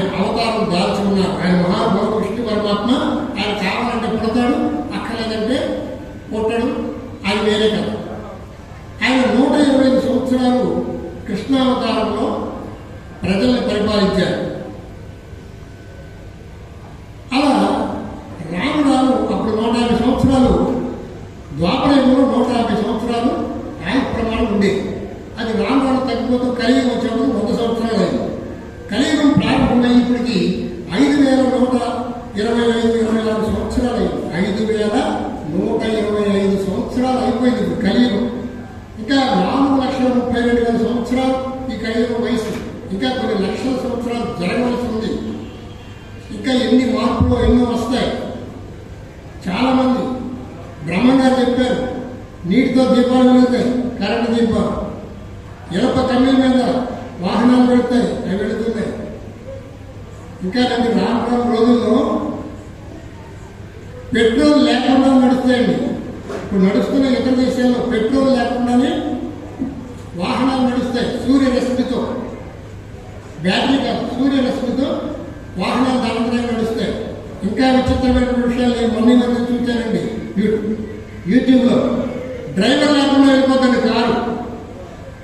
ఆయన అవతారం దాల్చి ఉన్నారు ఆయన మహాభావుడు విష్ణు పరమాత్మ ఆయన కావాలంటే పుడతాడు అక్కర్లేదంటే పుట్టడు ఆయన వేరే కదా. ఆయన నూట ఇరవై సంవత్సరాలు కృష్ణావతారంలో ప్రజల్ని పరిపాలించారు అలా రాముడాలు అప్పుడు నూట యాభై సంవత్సరాలు ద్వాపరయుగంలో నూట యాభై సంవత్సరాలు ఆయన ప్రమాణం ఉండేది అది రాను రాను తగ్గిపోతూ కలియుగం వచ్చినప్పుడు వంద సంవత్సరాలు అయింది కలియుగం ప్రారంభమైనప్పటికీ ఐదు వేల నూట ఇరవై ఐదు ఇరవై నాలుగు సంవత్సరాలు అయింది ఐదు వేల నూట ఇరవై ఐదు సంవత్సరాలు అయిపోయింది ఇప్పుడు కలియుగం ఇంకా నాలుగు లక్షల ముప్పై రెండు వేల సంవత్సరాలు ఈ కలియుగం వయసు ఇంకా కొన్ని లక్షల సంవత్సరాలు జరగవలసి ఉంది. ఇంకా ఎన్ని మార్పులు ఎన్నో వస్తాయి. చాలామంది బ్రహ్మం గారు చెప్పారు నీటితో దీపాలు వెళుతాయి కరెంటు దీపాలు. ఎలప కమ్మీల మీద వాహనాలు పెడతాయి అవి వెళుతున్నాయి. ఇంకా రెండు రాను రోజుల్లో పెట్రోల్ లేకుండా నడుస్తాయండి. ఇప్పుడు నడుస్తున్న ఇతర దేశాల్లో పెట్రోల్ లేకుండానే వాహనాలు నడుస్తాయి సూర్యరశ్మితో. బ్యాటరీ కాదు సూర్యరశ్మితో వాహనాలు దానంతరంగా నడుస్తాయి. ఇంకా విచిత్రమైన విషయాలు నేను మొన్న మధ్య చూశానండి యూట్యూబ్లో. డ్రైవర్ లేకుండా వెళ్ళిపోతుంది కారు.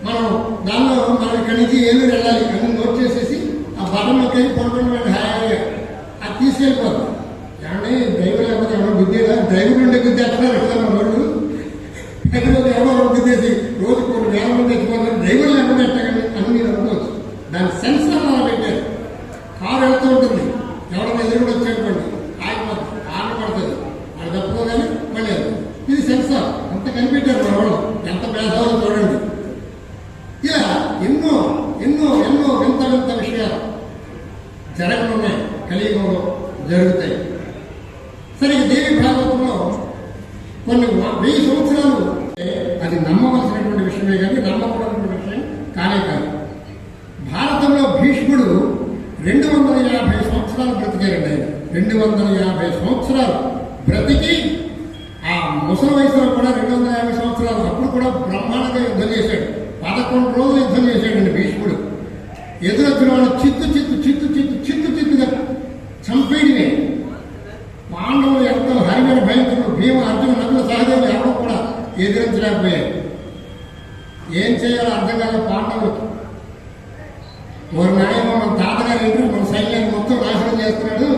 మనం దానిలో మనం ఇక్కడి నుంచి ఏమి వెళ్ళాలి. అని నోట్ చేసేసి ఆ బటన్ వెళ్ళి పడుకుంటే హాయిగా. అది తీసుకెళ్ళిపోతాం. ఏమంటే డ్రైవర్ లేకపోతే ఎవరో గుద్దేదా? డ్రైవర్ ఉండే గుద్దేస్తున్నారు కదా మన వాళ్ళు. పెద్దలు ఎవరో ఒకరు గుద్దేసి రోజు కొన్ని వేల మంది తెచ్చిపోతారు డ్రైవర్ లేకుండా ఎట్టగండి అని మీరు అనుకోవచ్చు దాని సెన్సర్ అలా పెట్టారు కారు వెళ్తూ ఉంటుంది ఎవరైనా ఎదురుగా వచ్చేటువంటి ఆగిపోతుంది ఆన పడుతుంది అది తప్పుకోగానే మళ్ళీ వెళ్తుంది. ఇది సెన్సార్ అంత కనిపెట్టారు మన వాళ్ళు ఎంత భేదాలు చూడండి ఇలా ఎన్నో ఎన్నో ఎన్నో వింత వింత విషయాలు జరగనున్నాయి కలియుగంలో జరుగుతాయి. సరే దేవి భాగవతంలో కొన్ని వెయ్యి సంవత్సరాలు అది నమ్మవలసినటువంటి విషయమే కానీ నమ్మకూడనటువంటి విషయం కానే కాదు. భారతంలో భీష్ముడు రెండు వందల యాభై సంవత్సరాలు బ్రతికారండి ఆయన. రెండు వందల యాభై సంవత్సరాలు బ్రతికి ఆ ముసలి వయసులో కూడా రెండు వందల యాభై సంవత్సరాలు అప్పుడు కూడా బ్రహ్మాండంగా యుద్ధం చేశాడు. పదకొండు రోజులు యుద్ధం చేశాడండి భీష్ముడు. ఎదురొచ్చిన వాళ్ళు చిత్తు చిత్తు చిత్తు చిత్తు చిత్తు చిత్తుగా చంపేయడమే. పాండవులు ఎంతో హరిమైన భయంకరులు భీమ అర్జున నకుల సహదేవులు ఎవరు కూడా ఎదిరించలేకపోయారు. ఏం చేయాలో అర్థం కాదు పాండవులకి ఒక నాయన మన తాతగారు ఏంటో మన సైన్యాన్ని మొత్తం నాశనం చేస్తున్నాడు.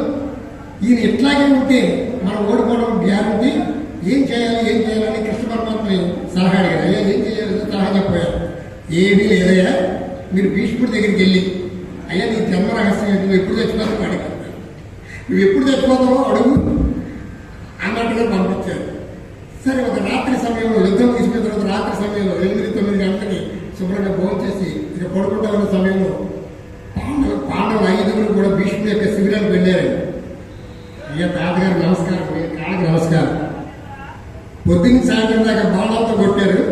ఈయన ఇట్లాగే ఉంటే మనం ఓడిపోవడం గ్యారంటీ. ఏం చేయాలి ఏం చేయాలని కృష్ణ పరమాత్మ సలహా అడిగారు అయ్యా ఏం చేయాలి? సలహా చెప్పారు. ఏమీ లేదయ్యా మీరు భీష్ముడి దగ్గరికి వెళ్ళి అయ్యా నీ జన్మ రహస్యం నువ్వు ఎప్పుడు చచ్చిపోతావు? అడిగి నువ్వు ఎప్పుడు చచ్చిపోతావో అడుగు అన్నట్టుగా పంపించారు. సరే ఒక రాత్రి సమయంలో యుద్ధం తీసుకున్న తర్వాత రాత్రి సమయంలో ఎనిమిది తొమ్మిది గంటలకి శుభ్రంగా భోజనం చేసి ఇక పడుకుంటా ఉన్న సమయంలో పాండవ పాండవులు ఐదుగురు కూడా భీష్ముడి యొక్క శిబిరానికి వెళ్ళారు అయ్యా తాతగారు నమస్కారం మీ కాళ్ళకి నమస్కారం పొద్దున్న సాయంత్రం దాకా బాణాలతో కొట్టారు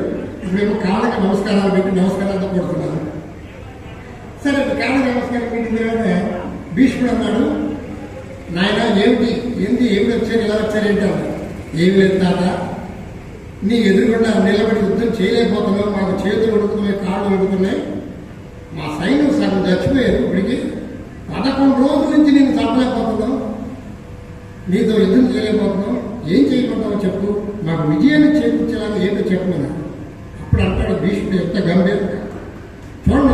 ఇప్పుడేమో నమస్కారాలు పెట్టి నమస్కారాలతో కొడుతున్నారు సరే కాళ్ళకి నమస్కారం పెట్టిన తర్వాత భీష్ముడు అన్నాడు నాయన ఏమిటి? ఏంటి ఏమి వచ్చారు? ఎలా వచ్చారు? ఏంటి? అన్నాడు. ఏమి లేదు తాత నీ ఎదురుగుండా నిలబడి యుద్ధం చేయలేకపోతున్నావు మాకు చేతులు ఉడుకుతున్నాయి కాళ్ళు ఉడుకుతున్నాయి మా సైన్యం సగం చచ్చిపోయారు ఇప్పటికి. పదకొండు రోజుల నుంచి నేను చంపలేకపోతున్నావు నీతో యుద్ధం చేయలేకపోతున్నావు ఏం చేయమంటావో చెప్పు. మాకు విజయాన్ని చేకూర్చేలాగా ఏంటో చెప్పమన్నా ఇప్పుడు అంటాడు భీష్ముడు ఎంత గంభీరంగా చూడండి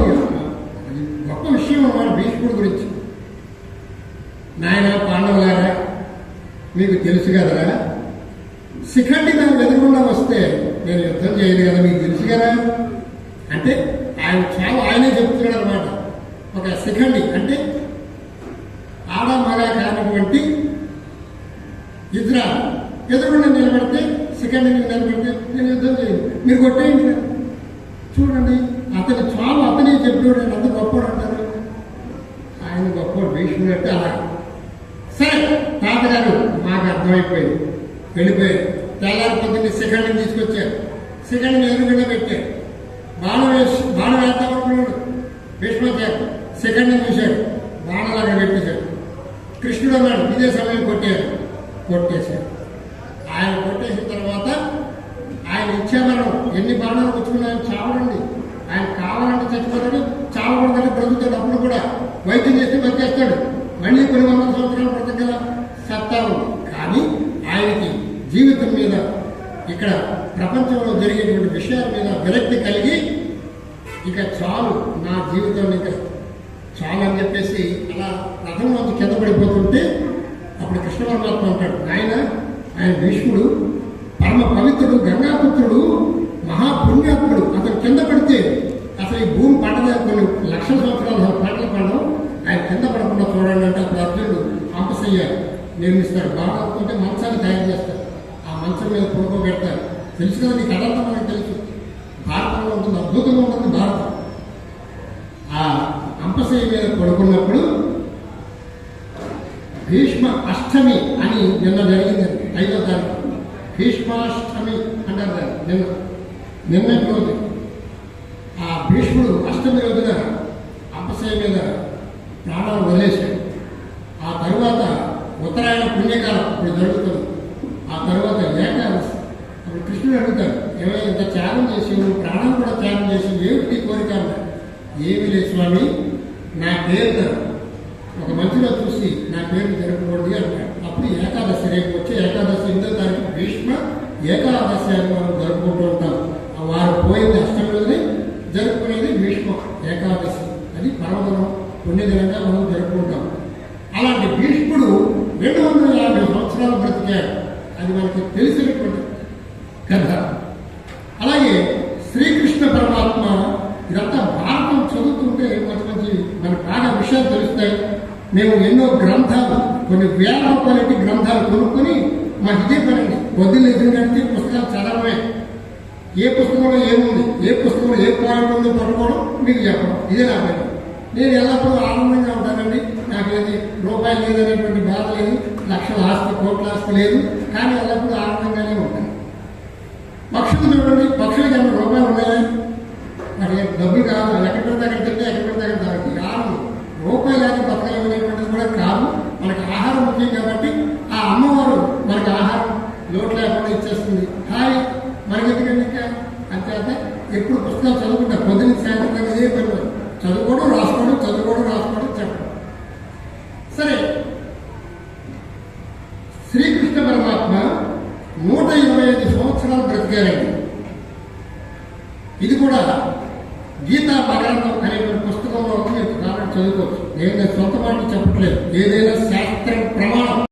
అది గొప్ప విషయం అన్నమాట భీష్ముడి గురించి. నాయన పాండవులారా మీకు తెలుసు కదరా శిఖండి నాకు వెదకుండా వస్తే నేను యుద్ధం చేయను కదా మీకు తెలుసు కదా? అంటే ఆయన చాలా ఆయనే చెప్తున్నాడు అనమాట ఒక శిఖండి అంటే ఆడ మగ కానటువంటి ఇద్దరు ఎదురుకుండా నిలబడితే శిఖండి నిలబడితే నేను యుద్ధం చేయను. మీరు కొట్టేయండి. చూడండి. అతను చాలా అతనే చెప్పాడు. నేను అంత గొప్పడు అంటారు? ఆయన గొప్ప భీష్ముడు అంటే అలా. సరే తాతగారు మాకు అర్థమైపోయింది. వెళ్ళిపోయారు. తెల్లారి పొద్దున్న శిఖండిని తీసుకొచ్చారు. శిఖండిని ఎదురుకుండా పెట్టారు. బాణ వేసి బాణ వేస్తామనుకున్నాడు భీష్మాచార్య శిఖండిని చూశాడు. బాణలాగా పెట్టేశాడు. కృష్ణుడు అన్నాడు ఇదే సమయం కొట్టారు కొట్టేశాడు. ఆయన కొట్టేసిన తర్వాత ఆయన ఇచ్చే మనం ఎన్ని బాణాలు పుచ్చుకున్నాయని ఆయన చాలా మంది దగ్గర బ్రతుకుతాడు అప్పుడు కూడా వైద్యం చేసి బతికేస్తాడు. మళ్ళీ కొన్ని వందల సంవత్సరాల బ్రతకగల సత్తా ఉంది కానీ ఆయనకి జీవితం మీద ఇక్కడ ప్రపంచంలో జరిగేటువంటి విషయాల మీద విరక్తి కలిగి ఇక చాలు నా జీవితం ఇక చాలు అని చెప్పేసి అలా రథంలోంచి కింద పడిపోతుంటే అప్పుడు కృష్ణ పరమాత్మ అంటాడు ఆయన ఆయన భీష్ముడు పరమ పవిత్రుడు గంగాపుత్రుడు మహాపుణ్యాత్ముడు అతను కింద పడితే అసలు ఈ భూమి పండగ కొన్ని లక్షల సంవత్సరాలు పంటలు పండవు ఆయన కింద పడకుండా చూడండి అంటే అప్పుడు అర్జునుడు అంపసయ్య నిర్మిస్తాడు బాగా మంచాన్ని తయారు చేస్తారు. ఆ మంచం మీద పడుకోబెడతారు. తెలుసు కదా నీకు కథంతా మనకు తెలుసు. భారతంలో ఉంటుంది అద్భుతంగా ఉంటుంది భారతం. ఆ అంపసయ్య మీద పడుకున్నప్పుడు భీష్మ అష్టమి అని నిన్న జరిగింది. ఐదో తారీఖు. భీష్మాష్టమి అంటారు దాన్ని. నిన్న. నిన్నటి రోజు. భీష్ముడు అష్టమి రోజున అంపశయ్య మీద ప్రాణాలు వదిలేశాడు. ఆ తర్వాత ఉత్తరాయణ పుణ్యకాలం ఇప్పుడు జరుగుతుంది. ఆ తర్వాత ఏకాదశి అప్పుడు కృష్ణుడు అడుగుతాడు ఏమైనా ఇంత త్యాగం చేసి ప్రాణం కూడా త్యాగం చేసి ఏమిటి కోరిక? ఏమి లేదు స్వామి నా పేరు ఒక మంచిలో చూసి నా పేరు జరగకూడదు అంటాడు. అప్పుడు ఏకాదశి రేపు వచ్చే ఏకాదశి ఎనిమిదో తారీఖు భీష్మ ఏకాదశి అని మనం జరుపుకుంటూ ఉంటాం ఆ వారు పోయింది అష్టమి రోజునే జరుపుకునేది భీష్మ ఏకాదశి. అది పర్వదినం పుణ్యదినంగా మనం జరుపుకుంటాం. అలాంటి భీష్ముడు రెండు వందల యాభై సంవత్సరాలు బ్రతికాడు అది మనకి తెలిసినటువంటి కథ అలాగే శ్రీకృష్ణ పరమాత్మ ఇదంతా భారతం చదువుతుంటే మంచి మంచి మనకు బాగా విషయాలు తెలుస్తాయి. మేము ఎన్నో గ్రంథాలు కొన్ని వేల రూపాయలకి గ్రంథాలు కొనుక్కొని మా ఇదే పని పొద్దున్న పుస్తకాలు చదవమే ఏ పుస్తకంలో ఏముంది? ఏ పుస్తకంలో ఏ పాయింట్ ఉందో పట్టుకోవడం మీకు చెప్పడం. ఇదే నా పని. నేను ఎల్లప్పుడూ ఆనందంగా ఉంటానండి. నాకు ఏది రూపాయి లేదనేటువంటి బాధ లేదు లక్షల ఆస్తి కోట్ల ఆస్తి లేదు కానీ ఎల్లప్పుడూ ఆనందంగానే ఉంటాను. పక్షులు చూడండి పక్షులకి ఏమైనా రూపాయలు ఉన్నాయా? మరి డబ్బులు కాదు. ఎక్కడ పెడితే అక్కడ తింటే ఎక్కడ పెడితే అక్కడ తాగుతుంది రూపాయి లేని లేక బతకలేమనేటువంటిది కూడా కాదు. మనకి ఆహారం ముఖ్యం కాబట్టి ఆ అమ్మవారు మనకి ఆహారం లోటు లేకుండా ఎప్పుడు పుస్తకాలు చదువుకుంటా? పొద్దున సాయంత్రం దాకా ఇదే పని చదువుకోవడం రాసుకోవడం చదువుకోవడం రాసుకోవడం చెప్పడం. సరే. శ్రీకృష్ణ పరమాత్మ నూట ఇరవై ఐదు సంవత్సరాలు బ్రతికారండి. ఇది కూడా గీతా మరణం కలిగిన పుస్తకంలో మీరు కాబట్టి చదువుకోవచ్చు. నేను సొంత మాటలు చెప్పట్లేదు. ఏదైనా శాస్త్ర ప్రమాణం.